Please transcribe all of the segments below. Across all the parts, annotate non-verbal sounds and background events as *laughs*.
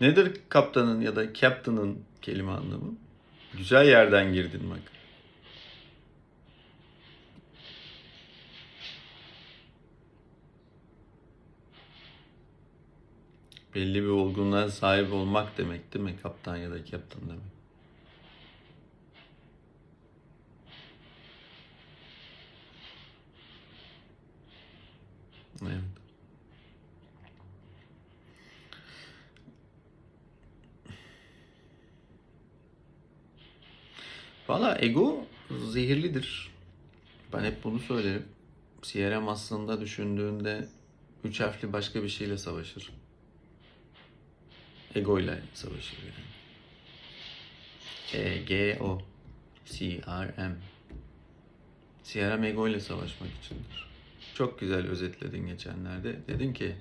Nedir kaptanın ya da captain'ın kelime anlamı? Güzel yerden girdin bak. Belli bir olgunluğa sahip olmak demek değil mi? Kaptan ya da captain demek. Evet. Valla ego zehirlidir. Ben hep bunu söylerim. CRM aslında düşündüğünde üç harfli başka bir şeyle savaşır. Ego ile savaşır yani. E-G-O CRM CRM ego ile savaşmak içindir. Çok güzel özetledin geçenlerde. Dedin ki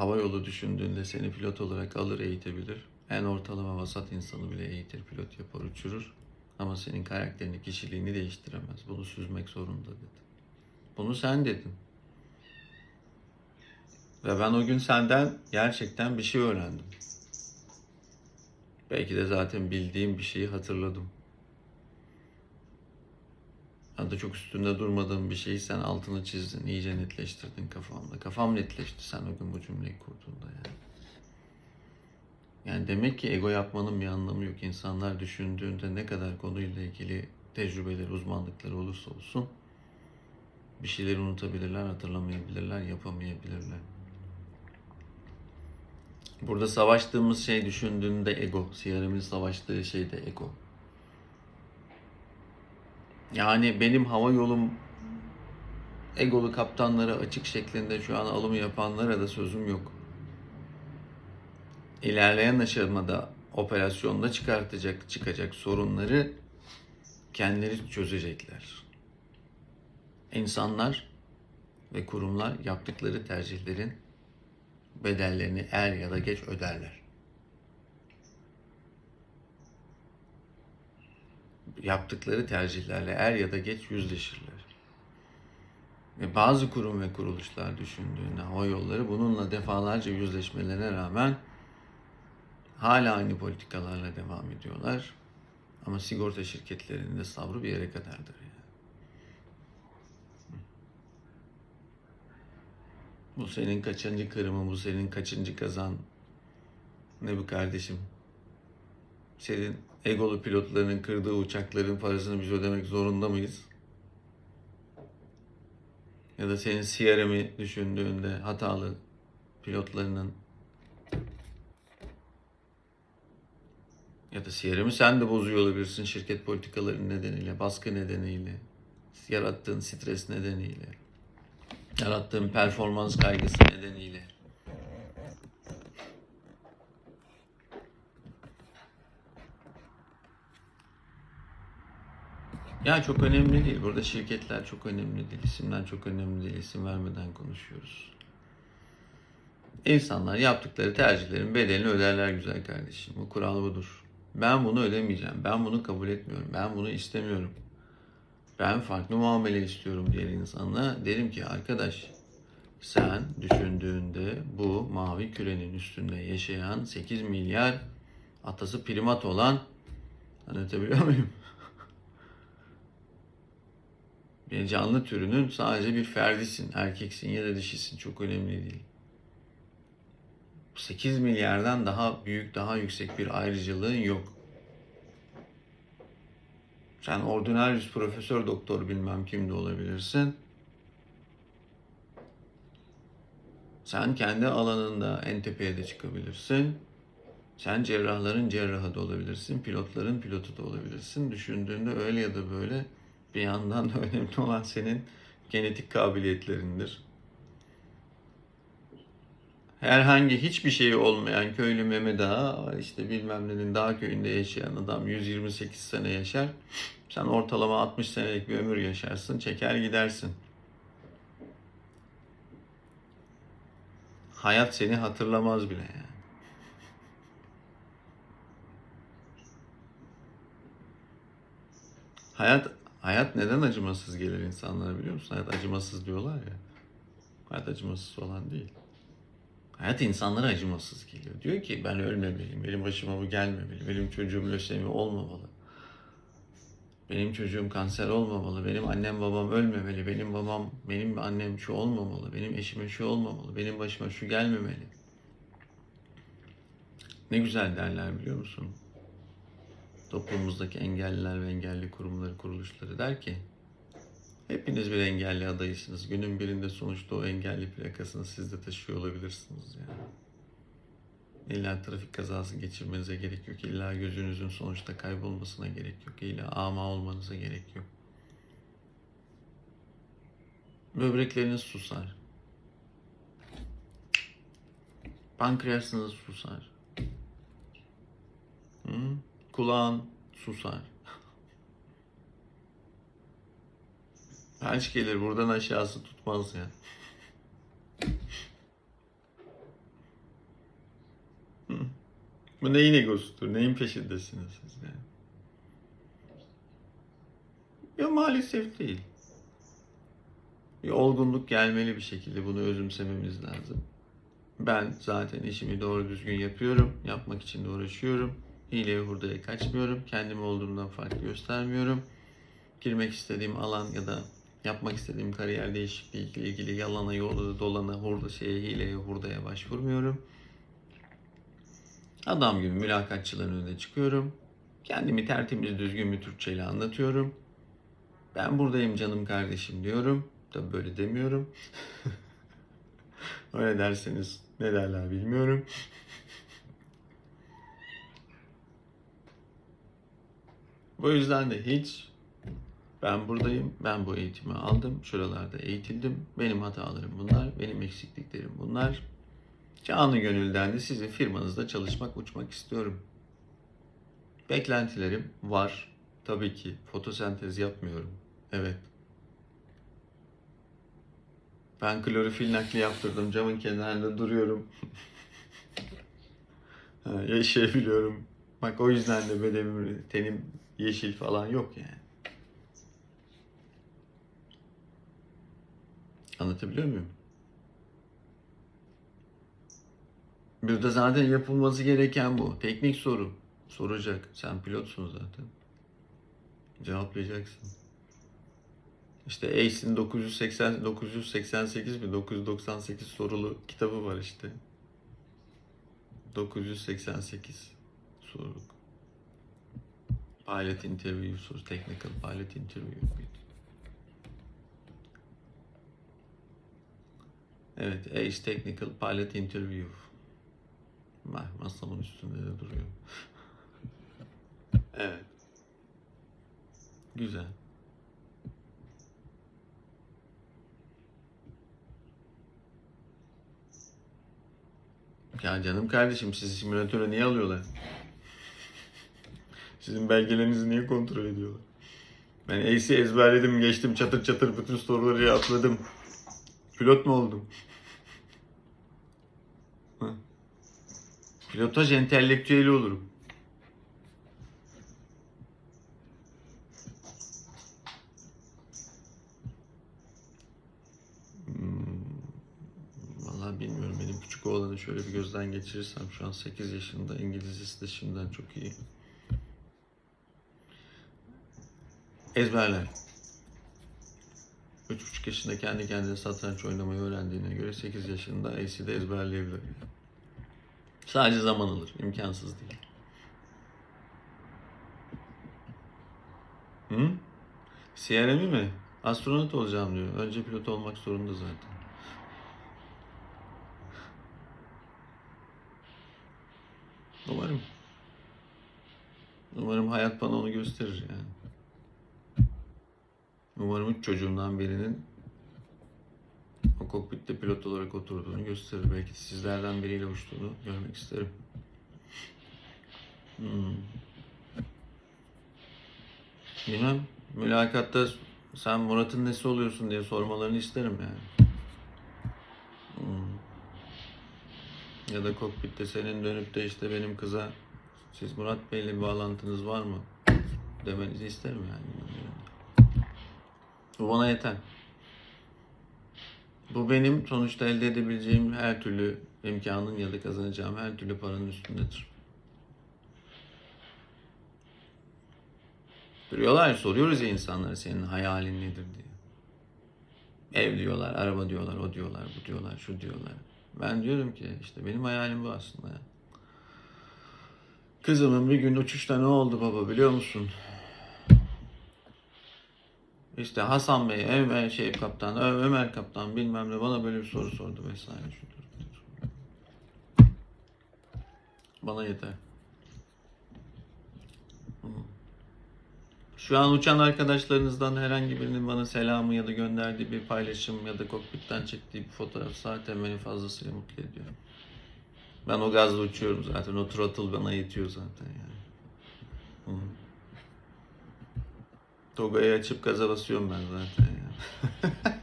hava yolu düşündüğünde seni pilot olarak alır eğitebilir. En ortalama vasat insanı bile eğitir, pilot yapar, uçurur. Ama senin karakterini, kişiliğini değiştiremez. Bunu süzmek zorunda dedi. Bunu sen dedin. Ve ben o gün senden gerçekten bir şey öğrendim. Belki de zaten bildiğim bir şeyi hatırladım. Da çok üstünde durmadığım bir şeyi sen altını çizdin, iyice netleştirdin kafamda. Kafam netleşti sen o gün bu cümleyi kurduğunda yani. Yani demek ki ego yapmanın bir anlamı yok. İnsanlar düşündüğünde ne kadar konuyla ilgili tecrübeleri, uzmanlıkları olursa olsun bir şeyleri unutabilirler, hatırlamayabilirler, yapamayabilirler. Burada savaştığımız şey düşündüğünde ego. CRM'in savaştığı şey de ego. Yani benim hava yolum egolu kaptanlara açık şeklinde şu an alımı yapanlara da sözüm yok. İlerleyen aşamada operasyonda çıkartacak çıkacak sorunları kendileri çözecekler. İnsanlar ve kurumlar yaptıkları tercihlerin bedellerini er ya da geç öderler. Yaptıkları tercihlerle er ya da geç yüzleşirler. Ve bazı kurum ve kuruluşlar düşündüğünde hava yolları bununla defalarca yüzleşmelerine rağmen hala aynı politikalarla devam ediyorlar. Ama sigorta şirketlerinin de sabrı bir yere kadardır. Yani. Bu senin kaçıncı kırımı, bu senin kaçıncı kazan. Ne bu kardeşim? Senin egolu pilotlarının kırdığı uçakların parasını biz ödemek zorunda mıyız? Ya da senin CRM'i düşündüğünde hatalı pilotlarının ya da CRM'i sen de bozuyor olabilirsin şirket politikaları nedeniyle, baskı nedeniyle, yarattığın stres nedeniyle yarattığım performans kaygısı nedeniyle. Ya çok önemli değil. Burada şirketler çok önemli değil. İsimler çok önemli değil. İsim vermeden konuşuyoruz. İnsanlar yaptıkları tercihlerin bedelini öderler güzel kardeşim. Bu kural budur. Ben bunu ödemeyeceğim. Ben bunu kabul etmiyorum. Ben bunu istemiyorum. Ben farklı muamele istiyorum diğer insanla. Derim ki arkadaş sen düşündüğünde bu mavi kürenin üstünde yaşayan 8 milyar atası primat olan anlatabiliyor muyum? bir canlı türünün sadece bir ferdisin. Erkeksin ya da dişisin. Çok önemli değil. 8 milyardan daha büyük, daha yüksek bir ayrıcalığın yok. Sen ordinarius profesör doktor bilmem kim de olabilirsin. Sen kendi alanında en tepeye de çıkabilirsin. Sen cerrahların cerrahı da olabilirsin, pilotların pilotu da olabilirsin. Düşündüğünde öyle ya da böyle bir yandan da *laughs* önemli olan senin genetik kabiliyetlerindir. Herhangi hiçbir şeyi olmayan köylü Mehmet Ağa, işte bilmem nenin dağ köyünde yaşayan adam 128 sene yaşar. Sen ortalama 60 senelik bir ömür yaşarsın, çeker gidersin. Hayat seni hatırlamaz bile yani. Hayat hayat neden acımasız gelir insanlara biliyor musun? Hayat acımasız diyorlar ya. Hayat acımasız olan değil. Hayat insanlara acımasız geliyor. Diyor ki ben ölmemeliyim, benim başıma bu gelmemeli, benim çocuğum lösemi olmamalı. Benim çocuğum kanser olmamalı, benim annem babam ölmemeli, benim babam, benim annem şu olmamalı, benim eşime şu olmamalı, benim başıma şu gelmemeli. Ne güzel derler biliyor musun? Toplumumuzdaki engelliler ve engelli kurumları, kuruluşları der ki hepiniz bir engelli adayısınız. Günün birinde sonuçta o engelli plakasını siz de taşıyor olabilirsiniz yani. İlla trafik kazası geçirmenize gerek yok. İlla gözünüzün sonuçta kaybolmasına gerek yok. İlla ama olmanıza gerek yok. Böbrekleriniz susar. Pankreasınız susar. Hı? Kulağın susar. *laughs* Felç gelir buradan aşağısı tutmaz ya. *laughs* Bu neyin egosudur? Neyin peşindesiniz siz yani? Ya maalesef değil. Bir olgunluk gelmeli bir şekilde bunu özümsememiz lazım. Ben zaten işimi doğru düzgün yapıyorum. Yapmak için de uğraşıyorum. Hileye hurdaya kaçmıyorum. Kendimi olduğumdan farklı göstermiyorum. Girmek istediğim alan ya da yapmak istediğim kariyer değişikliği ile ilgili yalana, yolda, dolana, hurda şeye, hileye, hurdaya başvurmuyorum. Adam gibi mülakatçıların önüne çıkıyorum. Kendimi tertemiz düzgün bir Türkçeyle anlatıyorum. Ben buradayım canım kardeşim diyorum. Tabi böyle demiyorum. *laughs* Öyle derseniz ne derler bilmiyorum. *laughs* Bu yüzden de hiç ben buradayım, ben bu eğitimi aldım, şuralarda eğitildim, benim hatalarım bunlar, benim eksikliklerim bunlar. Canı gönülden de sizin firmanızda çalışmak, uçmak istiyorum. Beklentilerim var. Tabii ki fotosentez yapmıyorum. Evet. Ben klorofil nakli yaptırdım. Camın kenarında duruyorum. *laughs* ha, yaşayabiliyorum. Bak o yüzden de bedenim, tenim yeşil falan yok yani. Anlatabiliyor muyum? Bir de zaten yapılması gereken bu. Teknik soru. Soracak. Sen pilotsun zaten. Cevaplayacaksın. İşte ACE'in 980, 988 mi 998 sorulu kitabı var işte. 988 soruluk. Pilot interview soru. Technical pilot interview. Evet, ACE Technical Pilot Interview. Bak masamın üstünde de duruyor. *laughs* evet. Güzel. Ya canım kardeşim sizi simülatöre niye alıyorlar? Sizin belgelerinizi niye kontrol ediyorlar? Ben AC'i ezberledim, geçtim çatır çatır bütün soruları cevapladım. Pilot mu oldum? Pilotaj entelektüeli olurum. Hmm, Vallahi bilmiyorum. Benim küçük oğlanı şöyle bir gözden geçirirsem şu an 8 yaşında. İngilizcesi de şimdiden çok iyi. Ezberler. 3,5 yaşında kendi kendine satranç oynamayı öğrendiğine göre 8 yaşında AC'de ezberleyebilir. Sadece zaman alır. imkansız değil. Hı? CRM'i mi? Astronot olacağım diyor. Önce pilot olmak zorunda zaten. Umarım. Umarım hayat bana onu gösterir yani. Umarım üç çocuğumdan birinin o kokpitte pilot olarak oturduğunu gösterir. Belki sizlerden biriyle uçtuğunu görmek isterim. Hmm. Bilmem. Mülakatta sen Murat'ın nesi oluyorsun diye sormalarını isterim yani. Hmm. Ya da kokpitte senin dönüp de işte benim kıza siz Murat Bey'le bağlantınız var mı? Demenizi isterim yani. Bu bana yeter. Bu benim sonuçta elde edebileceğim her türlü imkanın ya da kazanacağım her türlü paranın üstündedir. Duruyorlar soruyoruz ya insanlara senin hayalin nedir diye. Ev diyorlar, araba diyorlar, o diyorlar, bu diyorlar, şu diyorlar. Ben diyorum ki işte benim hayalim bu aslında. Kızımın bir gün uçuşta ne oldu baba biliyor musun? İşte Hasan Bey, Ömer şey kaptan, Ömer kaptan bilmem ne bana böyle bir soru sordu vesaire. Şudur. Bana yeter. Şu an uçan arkadaşlarınızdan herhangi birinin bana selamı ya da gönderdiği bir paylaşım ya da kokpitten çektiği bir fotoğraf zaten beni fazlasıyla mutlu ediyor. Ben o gazla uçuyorum zaten. O throttle bana yetiyor zaten yani. Hı. Toga'yı açıp gaza basıyorum ben zaten ya. *laughs*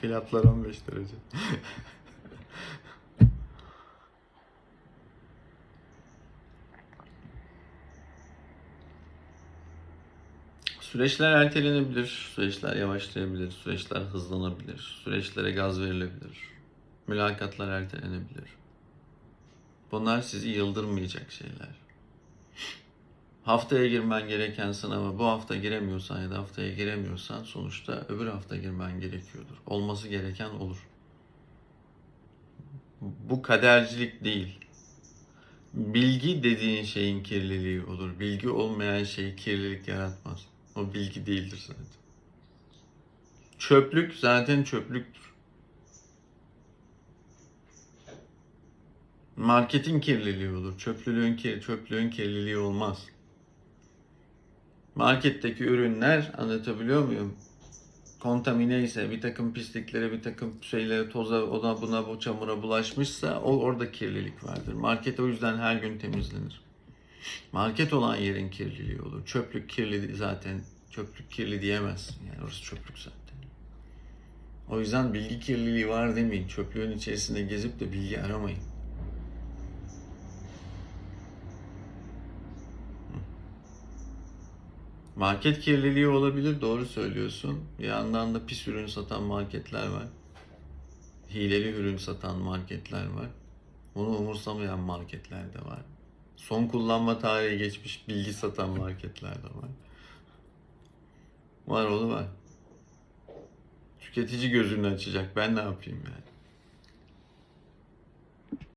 Fiyatlar 15 derece. *laughs* Süreçler ertelenebilir, süreçler yavaşlayabilir, süreçler hızlanabilir, süreçlere gaz verilebilir, mülakatlar ertelenebilir. Bunlar sizi yıldırmayacak şeyler. Haftaya girmen gereken sınava bu hafta giremiyorsan ya da haftaya giremiyorsan sonuçta öbür hafta girmen gerekiyordur. Olması gereken olur. Bu kadercilik değil. Bilgi dediğin şeyin kirliliği olur. Bilgi olmayan şey kirlilik yaratmaz. O bilgi değildir zaten. Çöplük zaten çöplüktür. Marketin kirliliği olur. Çöplülüğün kir, çöplüğün kirliliği olmaz. Marketteki ürünler anlatabiliyor muyum? Kontamine ise bir takım pisliklere, bir takım şeylere, toza, ona buna bu çamura bulaşmışsa o orada kirlilik vardır. Market o yüzden her gün temizlenir. Market olan yerin kirliliği olur. Çöplük kirli zaten çöplük kirli diyemezsin. Yani orası çöplük zaten. O yüzden bilgi kirliliği var demeyin. Çöplüğün içerisinde gezip de bilgi aramayın. Market kirliliği olabilir, doğru söylüyorsun. Bir yandan da pis ürün satan marketler var. Hileli ürün satan marketler var. Bunu umursamayan marketler de var. Son kullanma tarihi geçmiş bilgi satan marketler de var. Var oğlu var. Tüketici gözünü açacak. Ben ne yapayım yani?